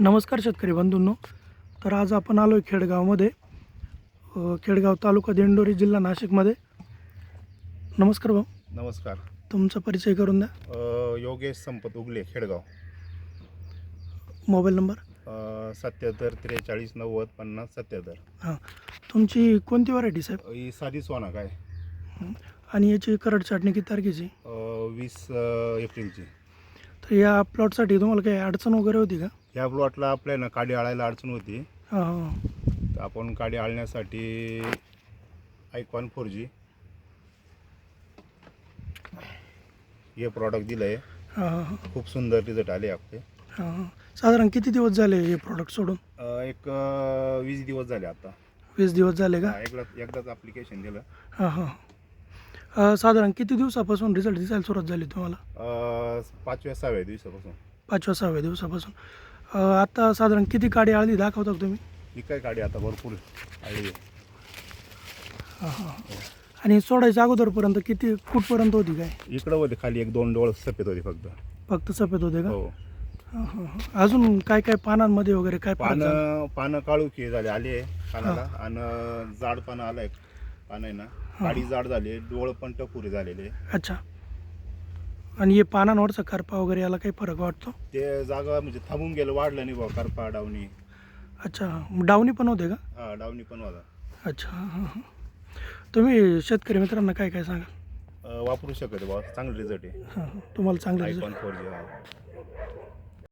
नमस्कार शेतकरी बंधूंनो. तर आज आपण आलो आहे खेडगावमध्ये खेडगाव तालुका दिंडोरी जिल्हा नाशिकमध्ये. नमस्कार भाऊ. नमस्कार. तुमचा परिचय करून द्या. योगेश संपत उगले खेडगाव. Mobile number? सत्याहत्तर त्रेचाळीस नव्वद पन्नास सत्याहत्तर. हां. तुमची कोणती व्हरायटी साहेब? ही साधी सोना काय? आणि याची करड छाटणी किती तारखेची? वीस एप्रिलची. तर या प्लॉटसाठी तुम्हाला काही अडचण वगैरे होती का? ह्या प्लॉटला आपल्या ना काडी आळायला अडचण होती. हां हां. तर आपण काडी आळण्यासाठी आयकॉन फोर जी हे प्रॉडक्ट दिलं आहे हां हां हां. खूप सुंदर रिझल्ट आले आपले. हां हां. साधारण किती दिवस झाले हे प्रॉडक्ट सोडून? अ, एक अ, वीस दिवस झाले आता. वीस दिवस झाले का? हा, एकदा एकदाच ॲप्लिकेशन दिलं. हां हां. साधारण किती दिवसापासून रिझल्ट दिसायला सुरुवात झाली तुम्हाला? अ, पाचव्या सहाव्या दिवसापासून. पाचव्या सहाव्या दिवसापासून. अ, आता साधारण किती काडी आळली दाखवता का तुम्ही? ही काय काडी आता भरपूर आली आहे. आणि सोडायच्या अगोदरपर्यंत किती कुठपर्यंत होती काय? इकडं होते खाली एक दोन डोळ सफेद होते फक्त. फक्त सफेद होते का? हो. हां हां हां. अजून काय काय पानांमध्ये वगैरे काय फरक झाला? पानं पानं काळुखी झाले आले पानाला. आणि जाड पानं आलंय. पानं आहे ना काडी जाड झाली डोळ पण टपुरे झालेले. अच्छा. आणि हे पानांवरचा करपा वगैरे याला काही फरक वाटतो? ते जागा म्हणजे थांबून गेलं वाढलं नाही बा करपा डावणी. अच्छा डावणी पण होते का? हा डावणी पण होता. अच्छा हां हां तुम्ही शेतकरी मित्रांना काय काय सांगाल? अं, वापरू शकत बा चांगलं रिझल्ट आहे. हां हां. तुम्हाला चांगलं आयकॉन फोर जी